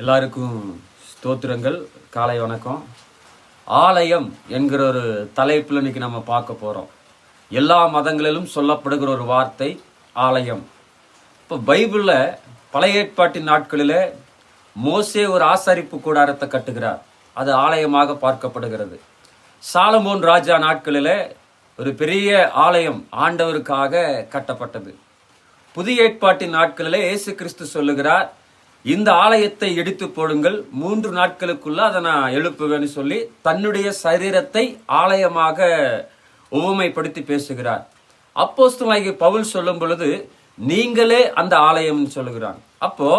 எல்லாருக்கும் ஸ்தோத்திரங்கள். காலை வணக்கம். ஆலயம் என்கிற ஒரு தலைப்பில் இன்னைக்கு நம்ம பார்க்க போகிறோம் எல்லா மதங்களிலும் சொல்லப்படுகிற ஒரு வார்த்தை ஆலயம். இப்போ பைபிளில் பழைய ஏற்பாட்டின் நாட்களில் மோசே ஒரு ஆசரிப்பு கூடாரத்தை கட்டுகிறார். அது ஆலயமாக பார்க்கப்படுகிறது. சாலமோன் ராஜா நாட்களில் ஒரு பெரிய ஆலயம் ஆண்டவருக்காக கட்டப்பட்டது. புதிய ஏற்பாட்டின் நாட்களிலே இயேசு கிறிஸ்து சொல்லுகிறார் இந்த ஆலயத்தை இடித்து போடுங்கள். மூன்று நாட்களுக்குள்ள அதை நான் எழுப்புவேன்னு சொல்லி தன்னுடைய சரீரத்தை ஆலயமாக உவமைப்படுத்தி பேசுகிறார். அப்போஸ்தலாகி பவுல் சொல்லும் பொழுது நீங்களே அந்த ஆலயம்னு சொல்லுகிறான். அப்போ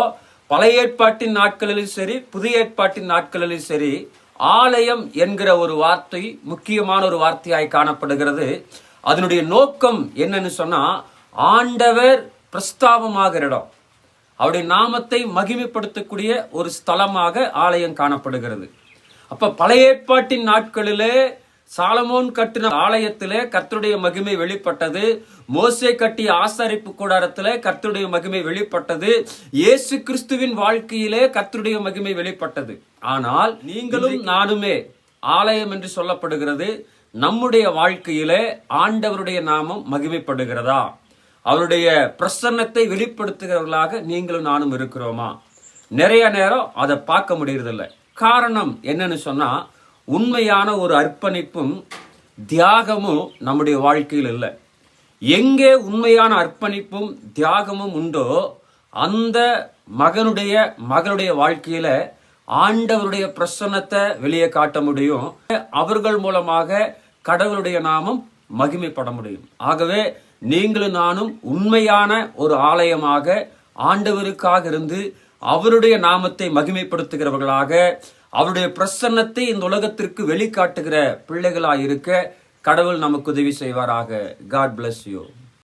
பழைய ஏற்பாட்டின் நாட்களிலும் சரி புதிய ஏற்பாட்டின் நாட்களிலும் சரி ஆலயம் என்கிற ஒரு வார்த்தை முக்கியமான ஒரு வார்த்தையாய் காணப்படுகிறது. அதனுடைய நோக்கம் என்னன்னு சொன்னா ஆண்டவர் பிரஸ்தாபமாகிற இடம். அவருடைய நாமத்தை மகிமைப்படுத்தக்கூடிய ஒரு ஸ்தலமாக ஆலயம் காணப்படுகிறது. அப்ப பழைய ஏற்பாட்டின் நாட்களிலே சாலமோன் கட்டின ஆலயத்திலே கர்த்தருடைய மகிமை வெளிப்பட்டது. மோசே கட்டிய ஆசாரிப்பு கூடாரத்திலே கர்த்தருடைய மகிமை வெளிப்பட்டது. இயேசு கிறிஸ்துவின் வாழ்க்கையிலே கர்த்தருடைய மகிமை வெளிப்பட்டது. ஆனால் நீங்களும் நானுமே ஆலயம் என்று சொல்லப்படுகிறது. நம்முடைய வாழ்க்கையிலே ஆண்டவருடைய நாமம் மகிமைப்படுகிறதா? அவருடைய பிரசன்னத்தை வெளிப்படுத்துகிறவர்களாக நீங்களும் நானும் இருக்கிறோமா? நிறைய நேரம் அதை பார்க்க முடியறதில்ல. காரணம் என்னன்னு சொன்னால் உண்மையான ஒரு அர்ப்பணிப்பும் தியாகமும் நம்முடைய வாழ்க்கையில் இல்லை. எங்கே உண்மையான அர்ப்பணிப்பும் தியாகமும் உண்டோ அந்த மகனுடைய மகளுடைய வாழ்க்கையில ஆண்டவருடைய பிரசன்னத்தை வெளியே காட்ட முடியும். அவர்கள் மூலமாக கடவுளுடைய நாமம் மகிமைப்பட முடியும். ஆகவே நீங்களும் நானும் உண்மையான ஒரு ஆலயமாக ஆண்டவருக்காக இருந்து அவருடைய நாமத்தை மகிமைப்படுத்துகிறவர்களாக அவருடைய பிரசன்னத்தை இந்த உலகத்திற்கு வெளிக்காட்டுகிற பிள்ளைகளாக இருக்க கடவுள் நமக்கு உதவி செய்வாராக. God bless you